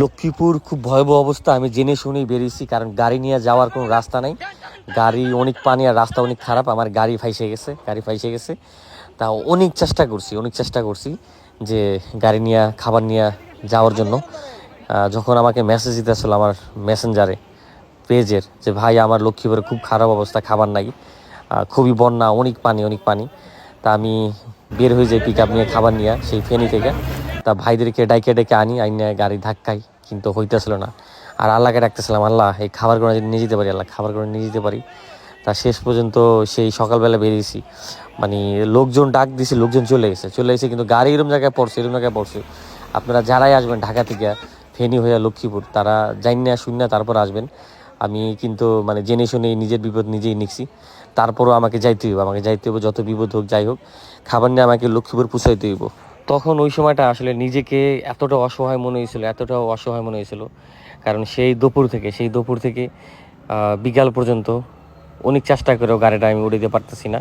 লক্ষ্মীপুর খুব ভয়াবহ অবস্থা, আমি জেনে শুনেই বেরিয়েছি, কারণ গাড়ি নিয়ে যাওয়ার কোনো রাস্তা নাই। গাড়ি অনেক পানি আর রাস্তা অনেক খারাপ, আমার গাড়ি ফাইসে গেছে, গাড়ি ফাইসে গেছে। তা অনেক চেষ্টা করছি, অনেক চেষ্টা করছি যে গাড়ি নিয়ে, খাবার নিয়ে যাওয়ার জন্য। যখন আমাকে মেসেজ দিতে আসলো আমার মেসেঞ্জারে পেজের, যে ভাই আমার লক্ষ্মীপুরে খুব খারাপ অবস্থা, খাবার নাই। খুবই বন্যা, অনেক পানি অনেক পানি। তা আমি বের হয়ে যাই পিক আপ নিয়ে, খাবার নিয়ে, সেই ফেনি থেকে। তা ভাইদেরকে ডাইকে ডেকে আনি, আইনে গাড়ি ধাক্কাই কিন্তু হইতেছিল না। আর আল্লাহকে ডাকতেছিলাম, আল্লাহ, এই খাবার করে যদি নিয়ে যেতে পারি, আল্লাহ খাবার করে নিয়ে যেতে পারি। তা শেষ পর্যন্ত সেই সকালবেলা বেরিয়েছি মানে লোকজন ডাক দিছে, লোকজন চলে গেছে। চলে গেছে কিন্তু গাড়ি এরম জায়গায় পড়ছে, এরম জায়গায় পড়ছে। আপনারা যারাই আসবেন ঢাকা থেকে, ফেনী হইয়া লক্ষ্মীপুর, তারা জানি না শূন্য তারপর আসবেন। আমি কিন্তু মানে জেনে শুনে নিজের বিপদ নিজেই নিচ্ছি। তারপরও আমাকে যাইতে হইব, আমাকে যাইতে হইব, যত বিপদ হোক, যাই হোক, খাবার নিয়ে আমাকে লক্ষ্মীপুর পুষাইতে হইব। তখন ওই সময়টা আসলে নিজেকে এতটা অসহায় মনে হয়েছিল, এতটা অসহায় মনে হয়েছিল। কারণ সেই দুপুর থেকে, সেই দুপুর থেকে বিকাল পর্যন্ত অনেক চেষ্টা করেও গাড়িটা আমি উড়ে দিতে পারতেছি না।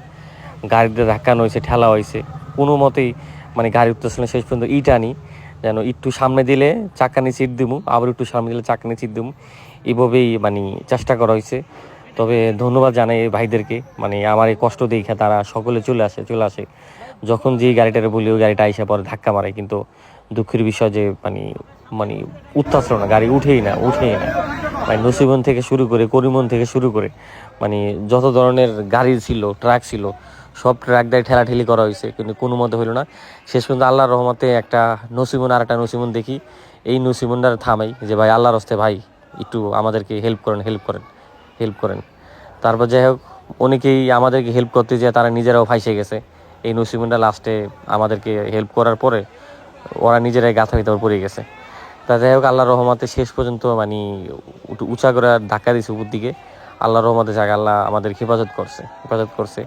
গাড়িতে ধাক্কানো হয়েছে, ঠেলা হয়েছে। কোনো মতেই মানে গাড়ি উঠতেছিল শেষ পর্যন্ত ইট আনি। যেন একটু সামনে দিলে চাকানি সিট দিমু, আবার একটু সামনে দিলে চাকানি সিট দিমু। এভাবেই মানে চেষ্টা করা হয়েছে। তবে ধন্যবাদ জানাই এই ভাইদেরকে। মানে আমার এই কষ্ট দেখে তারা সকলে চলে আসে চলে আসে। যখন যেই গাড়িটারে বলি, ওই গাড়িটা আইসা পরে ধাক্কা মারে, কিন্তু দুঃখের বিষয় যে মানে মানে উত্তাছিল না, গাড়ি উঠেই না উঠেই না। মানে নসিবন থেকে শুরু করে, করিমন থেকে শুরু করে মানে যত ধরনের গাড়ি ছিল, ট্রাক ছিল, সব ট্রাক দিয়ে ঠেলাঠেলি করা হয়েছে, কিন্তু কোনো মতে হলো না। শেষ পর্যন্ত আল্লাহর রহমতে একটা নসিমন আর একটা নসিমন দেখি। এই নসিমনটার থামাই যে, ভাই, আল্লাহর হস্তে ভাই, একটু আমাদেরকে হেল্প করেন হেল্প করেন। হেল্প করেন। তারপর যাই হোক, অনেকেই আমাদেরকে হেল্প করতে যেয়ে তারা নিজেরাও ফাইসে গেছে। এই নসিমনটা লাস্টে আমাদেরকে হেল্প করার পরে ওরা নিজেরাই গাথা ভিতর পড়ে গেছে। তা যাই হোক, আল্লাহর রহমতে শেষ পর্যন্ত মানে উঁচা করে ধাক্কা দিয়েছে উপর দিকে। আল্লাহর রহমতে যাক, আল্লাহ আমাদের হেফাজত করছে হেফাজত করছে।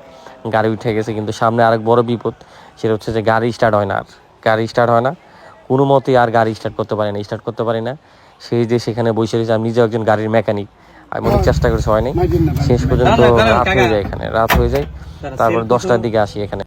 গাড়ি উঠে গেছে, কিন্তু সামনে আরেক বড় বিপদ, সেটা হচ্ছে যে গাড়ি স্টার্ট হয় না আর। গাড়ি স্টার্ট হয় না, কোনো মতেই আর গাড়ি স্টার্ট করতে পারি না স্টার্ট করতে পারি না। সেই যে সেখানে বসে রয়েছে, আমি নিজেও একজন গাড়ির মেকানিক আমি অনেক চেষ্টা করেছি হয়নি। শেষ পর্যন্ত রাত হয়ে যায় এখানে। রাত হয়ে যায় তারপর দশটার দিকে আসি এখানে।